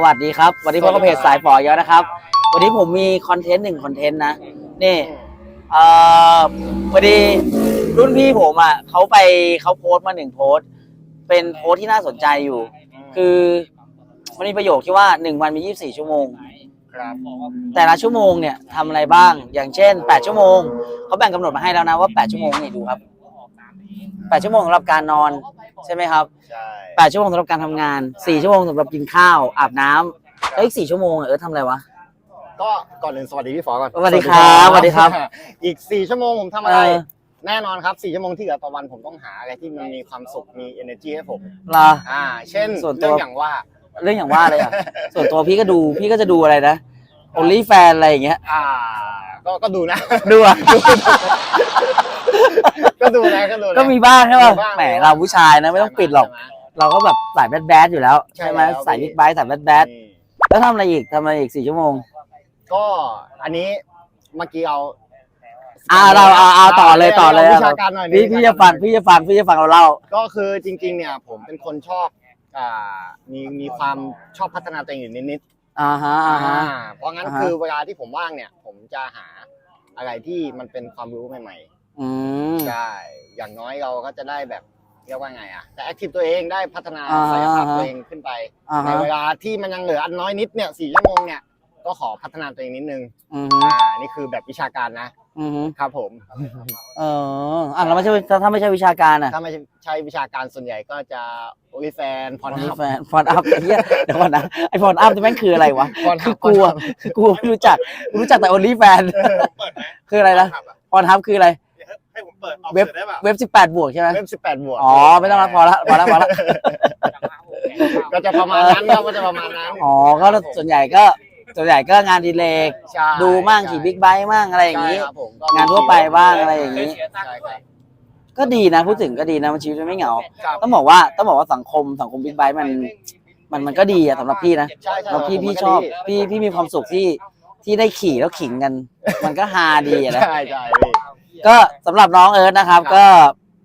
สวัสดีครับ วันนี้พบกับเพจสายฝอเยอะนะครับ วันนี้ผมมีคอนเทนต์หนึ่งคอนเทนต์นะ นี่เอ่อพอดีรุ่นพี่ผมอะเขาไปเขาโพสต์มาหนึ่งโพสต์ เป็นโพสต์ที่น่าสนใจอยู่ คือมันมีประโยคที่ว่าหนึ่งวันมี24ชั่วโมง ครับแต่ละชั่วโมงเนี่ยทำอะไรบ้าง อย่างเช่น8ชั่วโมงเขาแบ่งกำหนดมาให้แล้วนะว่า8ชั่วโมงนี่ดูครับ8ชั่วโมงสำหรับการนอน ใช่ไหมครับใช่8ชั่วโมงสำหรับการทำงาน4ชั่วโมงสำหรับกินข้าวอาบน้ำแล้วอีก4ชั่วโมงอะเออทำอะไรวะ ก็ก่อนอื่นสวัสดีพี่ฝอก่อนสวัสดีครับสวัสดีครับ อีกสี่ชั่วโมงผมทำอะไรเออแน่นอนครับสี่ชั่วโมงที่เหลือต่อวันผมต้องหาอะไรที่มันมีความสุขมี energy ให้ผมเหรออ่า เช่นส่วนตัว เรื่องอย่างว่า เรื่องอย่างว่าเลยอะ ส่วนตัวพี่ก็ดูพี่ก็จะดูอะไรนะ only fan อะไรอย่างเงี้ยอ่า ก็ก็ดูนะ ดูอะ ก็ดูนะก็ดูนะก็มีบ้างใช่ป่ะมีบ้างแหมเราผู้ชายนะไม่ต้องปิดหรอก ใช่ไเราก็แบบสายแบดแบดอยู่แล้วใช่ใช่ไหมแล้ว สายพี่บิ๊กไบค์สายแบดแบดนี่แล้วทำอะไรอีกทำอะไรอีกสี่ชั่วโมง ก็อันนี้เมื่อกี้เอาอ่าเราเอาเอาต่อเลยต่อเลยาวิชาการหน่อยพี่พี่จะฟังพี่จะฟังพี่จะฟังเราเล่า ก็คือจริง ๆ เนี่ย ผมเป็นคนชอบอ่ามีมีความชอบพัฒนาตัวเองอยู่นิดๆอ่าฮะอ่าฮะอ่าเพราะงั้นอ่าฮะ คือเวลาที่ผมว่างเนี่ย ผมจะหาอะไรที่มันเป็นความรู้ใหม่ อืมๆใช่ อย่างน้อยเราก็จะได้แบบเรียกว่าไงอะแต่แอคทีฟตัวเองได้พัฒนาอ่าฮะศักยภาพตัวเองขึ้นไป อ่าในฮะเวลาที่มันยังเหลืออันน้อยนิดเนี่ยสี่ชั่วโมงเนี่ยก็ขอพัฒนาตัวเองนิดนึง อืมอ่า นี่คือแบบวิชาการนะอืมครับผม เอออะแล้วไม่ใช่ถ้าไม่ใช่วิชาการอะถ้าไม่ใช่วิชาการส่วนใหญ่ก็จะโอลิแฟนพรมีทับแฟนฟอนอัพไอ้เหี้ยเดี๋ยวก่อนนะไอฟอนอัพจะแม่งคืออะไรวะพรคืทัอบกูอะคือกูไม่รู้จักกูรู้จักแต่ only fan เปิดไหมคืออะไรนะฟอนอัพคืออะไร ให้ผมเปิดออกเว็บเสือได้ป่ะเว็บสิบแปดบวกใช่ไหมเว็บสิบแปดบวกอ๋อ ไม่ต้องละพอละพอละพอละก็จะประมาณนั้นครับก็จะประมาณนั้นอ๋อ ก็ส่วนใหญ่ก็ส่วนใหญ่ก็งานอดีเลกใช่ดูมั่งขี่บิ๊กไบค์มั่งอะไรอย่างนี้นี้ครับผมก็ งานทั่วไปบ้างอะไรอย่างนี้ใช่ครับก็ดีนะพูดถึงก็ดีนะมันชีวิตมันไม่เหงา ครับ ต้องบอกว่าต้องบอกว่าสังคมสังคมบิ๊กไบค์มัน มันมันก็ดีอะสำหรับพี่นะ ใช่ใช่แล้วพี่ผมพี่ก็ชอบดีพี่พี่มีความสุขที่ที่ได้ขี่แล้วขิงกัน มันก็ฮาดีอะนะ ใช่ใช่พี่ ก็สำหรับน้องเอิร์ธนะครับครับก็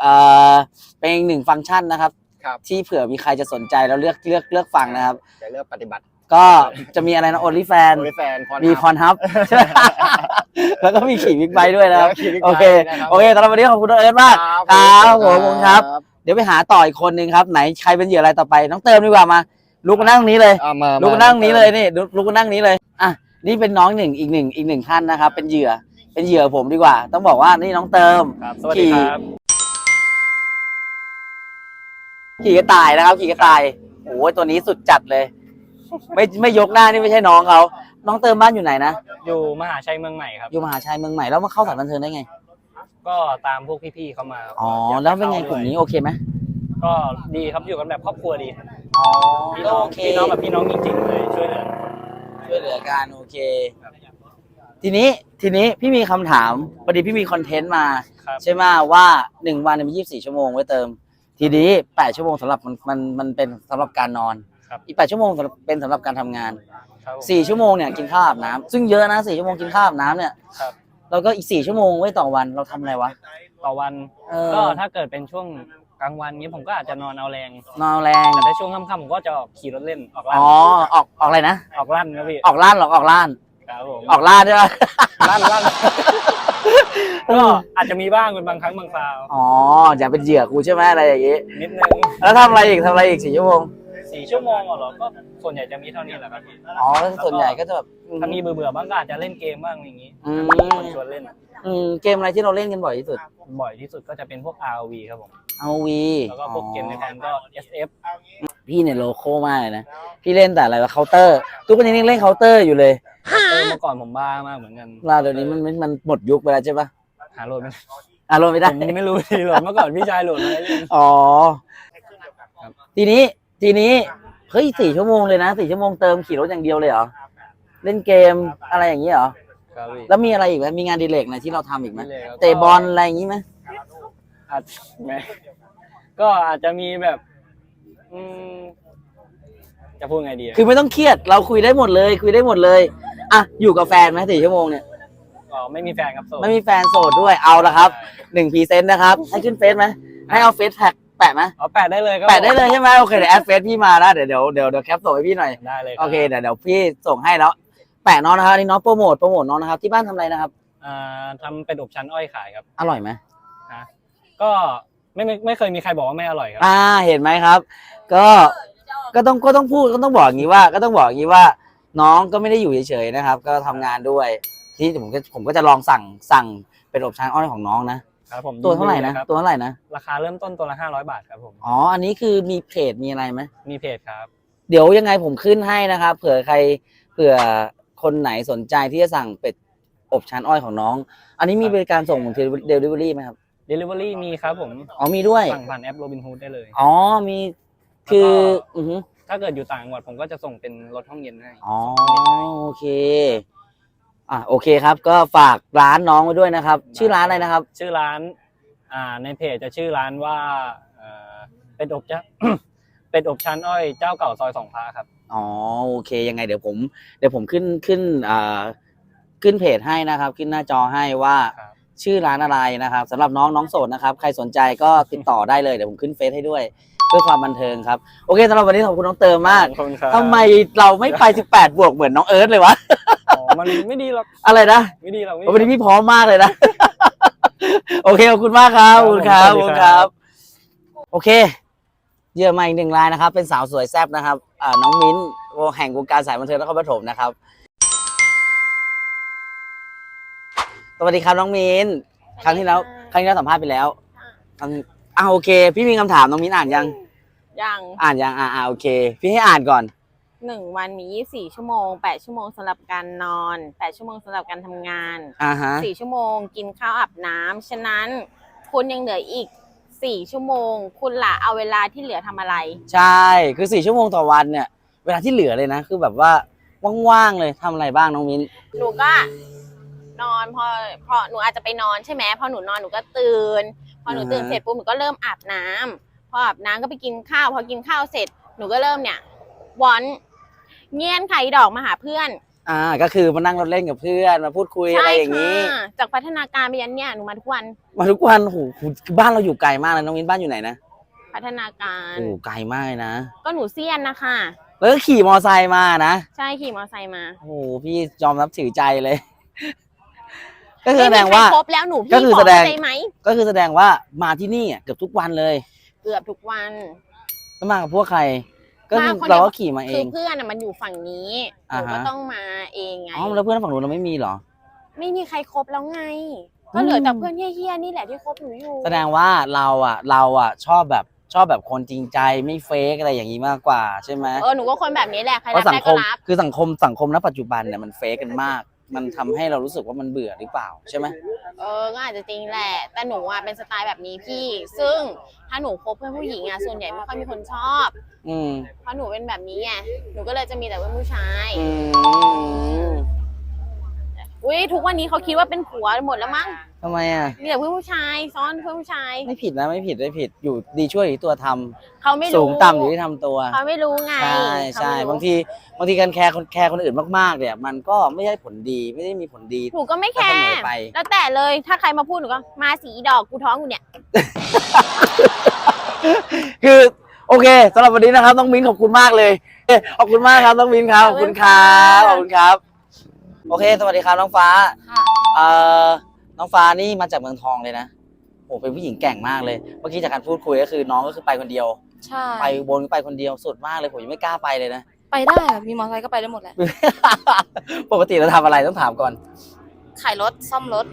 เอ่อเป็นอีกหนึ่งฟังก์ชันนะครับ ครับ ที่เผื่อมีใครจะสนใจแล้วเลือกเลือกเลือกฟังนะครับ จะเลือกปฏิบัติก็จะมีอะไรนะ only fan โดยแฟนพรมีพรฮับ แล้วก็มีขี่บิ๊กไบค์ด้วยนะครับแล้วขี่บิ๊กไบค์โอเคนะครับโอเคสำหรับวันนี้ขอบคุณน้องเอิร์ธมาก ครับผมผมครับ เดี๋ยวไปหาต่ออีกคนนึงครับ ไหนใครเป็นเหยื่ออะไรต่อไป น้องเติมดีกว่ามา ลุกมานั่งตรงนี้เลยอะมาลุกมานั่งตรงนี้เลยนี่ลุกลุกมานั่งนี้เลย อะ นี่เป็นน้องหนึ่งอีกหนึ่งอีกหนึ่งท่านนะครับ เป็นเหยื่อ เป็นเหยื่อผมดีกว่า ต้องบอกว่านี่น้องเติมครับสวัสดีครับ ขี่กระต่ายนะครับ ขี่กระต่ายโอ้ยตัวนี้สุดจัดเลย ไม่ไม่ยกหน้านี่ไม่ใช่น้องเขาน้องเติมบ้านอยู่ไหนนะอยู่มหาชัยเมืองใหม่ครับ อยู่มหาชัยเมืองใหม่แล้วมาเข้าสถานบันเทิงได้ไง ก็ตามพวกพี่ๆเขามาอ๋อแล้วเป็นไงกลุ่มนี้โอเคไหมก็ดีครับอยู่กันแบบครอบครัวดีอ๋อพี่น้องโอเคพี่น้องแบบพี่น้องจริงๆเลยช่วยเหลือช่วยเหลือกันโอเค ทีนี้ทีนี้พี่มีคำถามพอดีพี่มีคอนเทนต์มา ครับ ใช่ไหมว่าหนึ่งวันเนี่ยมียี่สิบสี่ชั่วโมงไว้เติม ทีนี้แปดชั่วโมงสำหรับมันมันมันเป็นสำหรับการนอน ครับ อีกแปดชั่วโมงสำหรับเป็นสำหรับการทำงานครับผม สี่ชั่วโมงเนี่ยกินข้าวอาบน้ำซึ่งเยอะนะสี่ชั่วโมงกินข้าวอาบน้ำเนี่ยครับ แล้วก็อีกสี่ชั่วโมงไว้ต่อวันเราทำอะไรวะต่อวันเออก็ถ้าเกิดเป็นช่วงกลางวันนี้ผมก็อาจจะนอนเอาแรงนอนแรงแต่ถ้าช่วงค่ำๆผมก็จะออกขี่รถเล่นออกลั่นอ๋อออกออกอะไรนะออกลั่นครับพี่ออกล้านหรอกออกล้าน ครับผมออกล้านใช่ไหมลั่นลั่นก็อาจจะมีบ้างเป็นบางครั้งบางคราว อ๋ออย่าเป็นเหยื่อกูใช่ไหมอะไรอย่างงี้ นิดนึง แล้วทำอะไรอีกทำอะไรอีกสี่ชั่วโมง สี่ชั่วโมงเหรอก็ส่วนใหญ่จะมีเท่านี้แหละครับพี่อ๋อส่วนใหญ่ก็จะแบบถ้ามีเบื่อๆบ้างก็อาจจะเล่นเกมบ้างอย่างนี้อืมมีคนชวนเล่นอืมเกมอะไรที่เราเล่นกันบ่อยที่สุด บ่อยที่สุดก็จะเป็นพวก ROV ครับผม เอาวีแล้วก็พวกเกมในคอมก็ SF พี่เนี่ยโลโก้มากเลยนะ พี่เล่นแต่อะไรวะเคาน์เตอร์ ทุกวันนี้ยังเล่นเคาน์เตอร์อยู่เลยเออเมื่อก่อนผมบ้ามากเหมือนกันลาเดี๋ยวนี้มันมันมันหมดยุคไปแล้วใช่ปะหาโหลดไม่อารมณ์ไม่ได้ ผมไม่รู้ทีโหลดเมื่อก่อนพี่ชายโหลดมาให้เล่น อ๋อ ทีนี้ ทีนี้เฮ้ยสี่ชั่วโมงเลยนะสี่ชั่วโมงเติมขี่รถอย่างเดียวเลยเหรอเล่นเกมอะไรอย่างนี้เหรอครับพี่แล้วมีอะไรอีกไหมมีงานอดีเลกไหนที่เราทำอีกไหมนี่เลยครับเตะบอลอะไรอย่างนี้ไหมอาจไม่ก็อาจจะมีแบบ อืมจะพูดไงดีอะคือไม่ต้องเครียดเราคุยได้หมดเลย คุยได้หมดเลยอะอยู่กับแฟนไหมสี่ชั่วโมงเนี่ยอ๋อไม่มีแฟนครับโสด ไม่มีแฟนโสดด้วยเอาละครับหนึ่งพรีเซนต์นะครับ ให้ขึ้นเฟซไหมให้เอาเฟซแท็ก แปะไหมเอาแปะได้เลยครับแปะได้เลยผมใช่ไหมโอเคเดี๋ยวแอดเฟซพี่มานะเดี๋ยวเดี๋ยวเดี๋ยวเดี๋ยวแคปส่งให้พี่หน่อยได้เลยรับโอเคเดี๋ยวเดี๋ยวพี่ส่งให้แล้วแปะน้องนะครับอันนี่น้องโปรโมทโปรโมทน้องนะครับที่บ้านทำอะไรนะครับ อ่าทำเป็นอบชั้นอ้อยขายครับ อร่อยไหมก็ไม่ไม่ไม่เคยมีใครบอกว่าไม่อร่อยครับ อ่าเห็นไหมครับ ก็ก็ต้องก็ต้องพูดก็ต้องบอกอย่างนี้ว่า ก็ต้องบอกอย่างนี้ว่า น้องก็ไม่ได้อยู่เฉยๆนะครับ ก็ทำงานด้วย ที่ผมก็ผมก็จะลองสั่งสั่งเป็นอบชานอ้อยของน้องนะ ครับผมตัวเท่าไหร่นะ ยิดีลยครับตัวเท่าไหร่นะ ราคาเริ่มต้นตัวละห้าร้อยบาทครับผมอ๋อ อันนี้คือมีเพจมีอะไรไหม มีเพจครับ เดี๋ยวยังไงผมขึ้นให้นะครับ เผื่อใครเผื่อคนไหนสนใจที่จะสั่งเป็ดอบชานอ้อยของน้อง อันนี้มีบริการส่งเดลิเวอรี่ไหมครับ Delivery มีครับผมอ๋อมีด้วย สั่งผ่านแอปโรบินฮูดได้เลย อ๋อมีคือแล้วก็อือฮึถ้าเกิดอยู่ต่างจังหวัดผมก็จะส่งเป็นรถห้องเย็นให้อ๋อโอเค อะโอเคครับ ก็ฝากร้านน้องไว้ด้วยนะครับ ชื่อร้านอะไรนะครับ ชื่อร้านอ่าในเพจจะชื่อร้านว่าเอ่อเป็นอบจะเป็นอบชั้นอ้อยเจ้าเก่าซอยสองพระครับ อ๋อโอเคยังไงเดี๋ยวผม เดี๋ยวผมขึ้นขึ้นอ่าขึ้นเพจให้นะครับ ขึ้นหน้าจอให้ว่าครับ ชื่อร้านอะไรนะครับสำหรับน้องน้องโสดนะครับ ใครสนใจก็ติดต่อได้เลยเดี๋ยวผมขึ้นเฟซให้ด้วยเพื่อความบันเทิงครับโอเคสำหรับวันนี้ขอบคุณน้องเติมมากขอบคุณครับ ทำไมเราไม่ไป 18 บวกเหมือนน้องเอิร์ธเลยวะอ๋อ มันไม่ดีหรอกอะไรนะไม่ดีหรอกไม่ดีวันนี้พี่พร้อมมากเลยนะ โอเคขอบคุณมากครับขอบคุณครับขอบคุณครับ โอเคเยี่ยมมาอีกหนึ่งรายนะครับ เป็นสาวสวยแซ่บนะครับอ่าน้องมิ้นวงแห่งวงการสายบันเทิงนครปฐมนะครับสวัสดีครับน้องมิ้นครั้งที่แล้วครั้งที่แล้วสัมภาษณ์ไปแล้วครั้งอ่าโอเค พี่มีคำถามน้องมิ้นอ่านยัง ยัง อ่านยังอ่าอ่าโอเค พี่ให้อ่านก่อน หนึ่งวันมี24ชั่วโมง8ชั่วโมงสำหรับการนอน8ชั่วโมงสำหรับการทำงานอ่าฮะ4ชั่วโมงกินข้าวอาบน้ำฉะนั้นคุณยังเหลืออีก4ชั่วโมง คุณล่ะเอาเวลาที่เหลือทำอะไร ใช่คือสี่ชั่วโมงต่อวันเนี่ย เวลาที่เหลือเลยนะ คือแบบว่าว่างๆเลยทำอะไรบ้างน้องมิ้น หนูก็นอนพอพอหนูอาจจะไปนอนใช่ไหมพอหนูนอนหนูก็ตื่น พอหนูตื่นอ่าฮะเสร็จปุ๊บหนูก็เริ่มอาบน้ำพออาบน้ำก็ไปกินข้าว พอกินข้าวเสร็จหนูก็เริ่มเนี่ยวอน เงียนไข่ดอกมาหาเพื่อนอ่าก็คือมานั่งรถเล่นกับเพื่อนมาพูดคุยอะไรอย่างนี้ ค่ะจากพัฒนาการไปยันเนี่ยหนูมาทุกวันมาทุกวันโอ้โหคือบ้านเราอยู่ไกลมากเลยน้องมิ้นบ้านอยู่ไหนนะพัฒนาการ โอ้โหไกลมากเลยนะ ก็หนูเซียนนะคะ แล้วก็ขี่มอไซค์มานะใช่ขี่มอเตอร์ไซค์มาโอ้โหพี่ยอมรับถือใจเลย ก็คือแสดงว่า ไม่มีใครครบแล้วหนูพี่ก็คือขอแสดงเข้าใจไหมก็คือแสดงว่ามาที่นี่อะเกือบทุกวันเลยเกือบทุกวัน แล้วมากับพวกใคร ก็คือมาคนเดียวเราก็ขี่มาเอคืองเพื่อนน่ะมันอยู่ฝั่งนี้หอ่านูฮะ ก็ต้องมาเองไง อ๋อแล้วเพื่อนฝั่งนู้นเราไม่มีเหรอ ไม่มีใครครบแล้วไงอืมก็เหลือแต่เพื่อนเฮี้ยๆนี่แหละที่คบหนูอยู่แสดงว่าเราอะเราอะชอบแบบชอบแบบคนจริงใจไม่เฟกอะไรอย่างนี้มากกว่าใช่ไหมเออหนูก็คนแบบนี้แหละใครเพรับราะสังได้คก็มรับ คือสังคมสังคมณปัจจุบันเนี่ยมันเฟกกันมาก มันทำให้เรารู้สึกว่ามันเบื่อหรือเปล่าใช่ไหมเออก็อาจจะจริงแหละ แต่หนูอะเป็นสไตล์แบบนี้พี่ ซึ่งถ้าหนูคบเพื่อนผู้หญิงอะส่วนใหญ่ไม่ค่อยมีคนชอบ อืมเพราะหนูเป็นแบบนี้ไง หนูก็เลยจะมีแต่เพื่อนผู้ชาย อืม อุ้ยทุกวันนี้เขาคิดว่าเป็นผัวหมดแล้วมั้ง ทำไมอะมีแต่เพื่อนผู้ชายซ้อนเพื่อนผู้ชายไม่ผิดนะไม่ผิดไม่ผิดอยู่ดีช่วยอยู่ที่ตัวทำเขาไม่รู้สูงต่ำอยู่ที่ทำตัว เขาไม่รู้ไงใช่ใช่เขไม่รู้บางทีบางทีการแคร์คนแคร์คนอื่นมากๆเนี่ย มันก็ไม่ได้ผลดีไม่ได้มีผลดีหนูก็ไม่แคก็เสร์มอไป แล้วแต่เลยถ้าใครมาพูดหนูก็มาสีดอกกูท้องอยู่เนี่ยคือโอเคสำหรับวันนี้นะครับน้องมิ้นขอบคุณมากเลยเอ้ยขอบคุณมากครับน้องมิ้นครับขอบคุณครับขอบคุณครับ โอเค สวัสดีครับน้องฟ้า ค่ะ เอ่อ น้องฟ้านี่มาจากเมืองทองเลยนะโอ้เป็นผู้หญิงแกร่งมากเลย เมื่อกี้จากการพูดคุยก็คือน้องก็คือไปคนเดียว ใช่ ไปบนก็ไปคนเดียวสุดมากเลยผมยังไม่กล้าไปเลยนะ ไปได้ค่ะมีมอเตอร์ไซค์ก็ไปได้หมดแหละ ปกติเราทำอะไรต้องถามก่อน ขายรถซ่อมรถ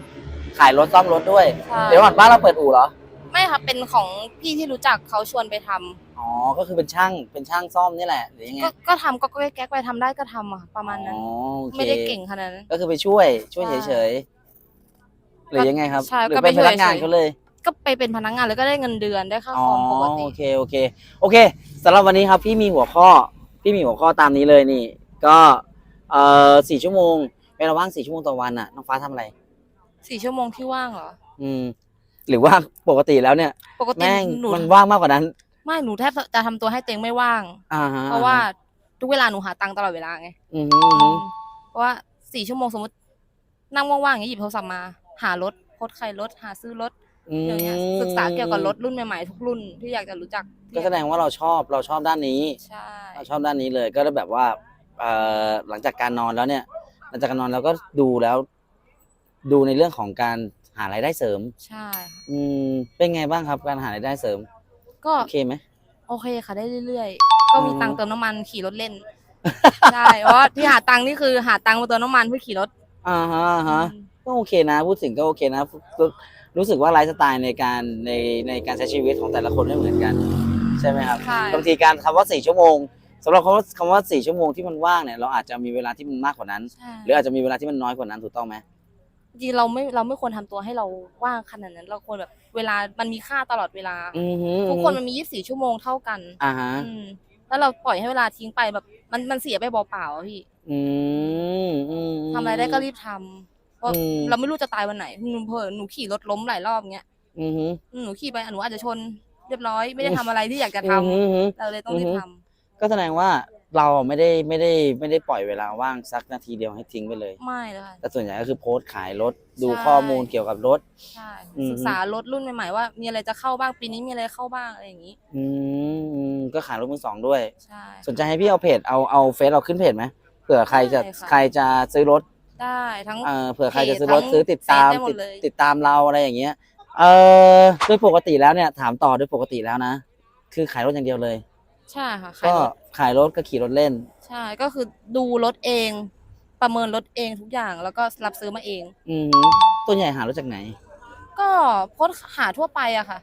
ขายรถซ่อมรถด้วย ใช่ เดี๋ยวก่อนบ้านเราเปิดอู่เหรอ ไม่ค่ะเป็นของพี่ที่รู้จักเขาชวนไปทำอ๋อ ก็คือเป็นช่าง เป็นช่างซ่อมนี่แหละ หรือยังไงก็ก็ทำก็ก็แก๊กๆไปทำได้ก็ทำอะประมาณนั้น อ๋อโอคไม่ได้เก่งขนาดนั้น ก็คือไปช่วย ช่วยใช่ เฉยๆ หรือยังไงครับใช่หรือก็เป็นไปพช่วยนักงานเฉยเขาเลย ก็ไปเป็นพนักงานแล้วก็ได้เงินเดือนได้ค่าอ๋อคอมปกติ โอเคโอเคโอเคสำหรับวันนี้ครับพี่มีหัวข้อพี่มีหัวข้อตามนี้เลยนี่ ก็เอ่อสี่ชั่วโมงเวลาว่างสี่ชั่วโมงต่อวันน่ะน้องฟ้าทำอะไร สี่ชั่วโมงที่ว่างเหรอ อืม หรือว่าปกติแล้วเนี่ย ปกติแม่งหนูมันว่างมากกว่านั้น ไม่หนูแทบจะทำตัวให้เต็งไม่ว่าง อ่าฮะเพราะว่าทุกเวลาหนูหาตังค์ตลอดเวลาไงอือฮึอือฮึเพราะว่าสี่ชั่วโมงสมมตินั่งว่างๆอย่างนี้หยิบโทรศัพท์มา หารถโพสต์ใครรถหาซื้อรถอืมอย่างเงี้ยศึกษาเกี่ยวกับรถรุ่นใหม่ๆทุกรุ่นที่อยากจะรู้จักก็แสดงว่าเราชอบเราชอบด้านนี้ใช่เราชอบด้านนี้เลย ก็เลยแบบว่าเอ่อหลังจากการนอนแล้วเนี่ย หลังจากการนอนเราก็ดูแล้ว ดูในเรื่องของการหารายได้เสริม ใช่ค่ะอืมเป็นไงบ้างครับการหารายได้เสริม ก็โอเคไหมโอเคค่ะได้เรื่อยๆ ก็มีอืมตังค์เติมน้ำมันขี่รถเล่นใช่เพราะว่าที่หาตังค์นี่คือหาตังค์มาเติมน้ำมันเพื่อขี่รถอ่าฮะอ่าฮะ ก็โอเคนะ พูดถึงก็โอเคนะรู้รู้สึกว่าไลฟ์สไตล์ในการในในการใช้ชีวิตของแต่ละคนไม่เหมือนกัน ใช่ไหมครับใช่ บางทีการคำว่าสี่ชั่วโมงสำหรับคำว่าคำว่าสี่ชั่วโมงที่มันว่างเนี่ยเราอาจจะมีเวลาที่มันมากกว่านั้น ใช่หรืออาจจะมีเวลาที่มันน้อยกว่านั้นถูกต้องไหมจริงๆเราไม่เราไม่ควรทำตัวให้เราว่างขนาดนั้น เราควรแบบเวลามันมีค่าตลอดเวลา อือฮึทุกคนมันมี 24 ชั่วโมงเท่ากันอ่าฮะอืมแล้วเราปล่อยให้เวลาทิ้งไปแบบมันมันเสียไปเปล่าๆอะพี่อืมอืมทำอะไรได้ก็รีบทำ เพราะอืม เราไม่รู้จะตายวันไหนหนูเผลอหนูขี่รถล้มหลายรอบเงี้ยอือฮึหนูขี่ไปหนูอาจจะชน เรียบร้อยไม่ได้ทำอะไรที่อยากจะทำอือฮึเราเลยต้องรีบทำก็แสดงว่าเราไม่ได้ไม่ได้ไม่ได้ปล่อยเวลาว่างสักนาทีเดียวให้ทิ้งไปเลยไม่เลยค่ะ แต่ส่วนใหญ่ก็คือโพสต์ขายรถดูใช่ ข้อมูลเกี่ยวกับรถ ใช่อืม ศึกษารถรุ่นใหม่ๆว่า มีอะไรจะเข้าบ้างปีนี้มีอะไรเข้าบ้างอะไรอย่างนี้ อืมอืมก็ขายรถมือสองด้วย ใช่ สนใจให้พี่เอาเพจเอาเอาเฟซเราขึ้นเพจไหมเผื่อใครจะได้ค่ะ ใครจะซื้อรถ ได้ทั้ง เอ่อเผื่อใครจะซื้อรถเพจซื้อติดตามเฟซได้หมดติดเลย ติดตามเราอะไรอย่างเงี้ย เออโดยปกติแล้วเนี่ยถามต่อโดยปกติแล้วนะ คือขายรถอย่างเดียวเลย ใช่ค่ะขายก็รถขายรถก็ขี่รถเล่น ใช่ก็คือดูรถเอง ประเมินรถเองทุกอย่างแล้วก็รับซื้อมาเอง อืมตัวใหญ่หารถจากไหน ก็โพสต์หาทั่วไปอะค่ะ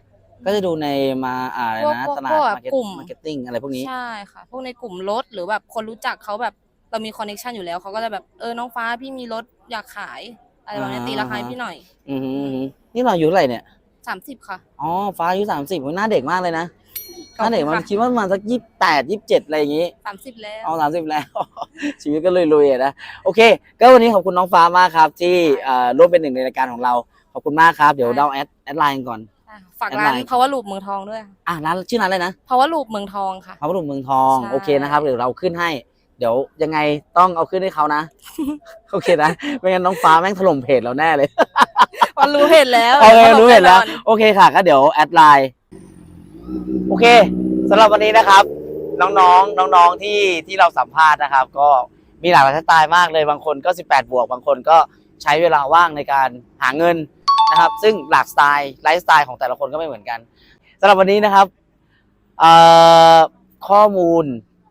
ก็จะดูในมาอะไรนะพวกตลาดพวกมาร์เก็ตกลุ่ม มาร์เก็ตติ้งอะไรพวกนี้ ใช่ค่ะ พวกในกลุ่มรถหรือแบบคนรู้จักเขาแบบ เรามีคอนเน t ชันอยู่แล้วเขาก็จะแบบเออน้องฟ้าพี่มีรถอยากขายอะไรแบบนี้อ่า ตีราคาให้พี่หน่อยอือหืออือหือนี่เราอายู่เท่าไหร่เนี่ย สามสิบค่ะ อ๋อ ฟ้าอายุสามสิบหน้าเด็กมากเลยนะ หขอบน้าคุณเด็กมันค่ะ คิดว่าประมันสักยี่สิบแปดยี่สิบเจ็ดอะไรอย่างงี้สามสิบแล้ว เอาสามสิบแล้ว ชีวิตก็ลุยๆอะนะ โอเค ก็วันนี้ขอบคุณน้องฟ้ามากครับ ที่เอ่อร่วมเป็นหนึ่งในรายการของเรา ขอบคุณมากครับ เดี๋ยวเราแอดแอดไลน์กันก่อน อะฝากแอดร้าไลนน์ power loop เมืองทองด้วยอะร้านชื่อร้านอะไรนะ power loop เมืองทองค่ะ พระบรมเมืองทอง ใช่ โอเคนะครับ เดี๋ยวเราขึ้นให้ เดี๋ยวยังไงต้องเอาขึ้นให้เขานะ โอเคนะ ไม่งั้นน้องฟ้าแม่งถล่มเพจเราแน่เลย วันรู้เห็นแล้วโอเครู้เห็นแล้วน่นอนโอเคค่ะ ก็เดี๋ยวแอดไลน์ โอเคสำหรับวันนี้นะครับ น้องๆ น้องๆ ที่ที่เราสัมภาษณ์นะครับ ก็มีหลากหลายสไตล์มากเลย บางคนก็ 18 บวก บางคนก็ใช้เวลาว่างในการหาเงินนะครับ ซึ่งหลากสไตล์ไลฟ์สไตล์ของแต่ละคนก็ไม่เหมือนกันสำหรับวันนี้นะครับเอ่อข้อมูล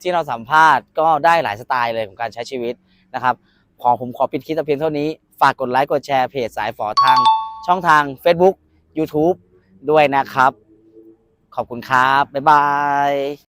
ที่เราสัมภาษณ์ก็ได้หลายสไตล์เลยของการใช้ชีวิตนะครับขอผมขอปิดคลิปแต่เพียงเท่านี้ ฝากกดไลค์กดแชร์เพจสายฝอทาง ช่องทาง Facebook YouTube ด้วยนะครับ ขอบคุณครับ บ๊ายบาย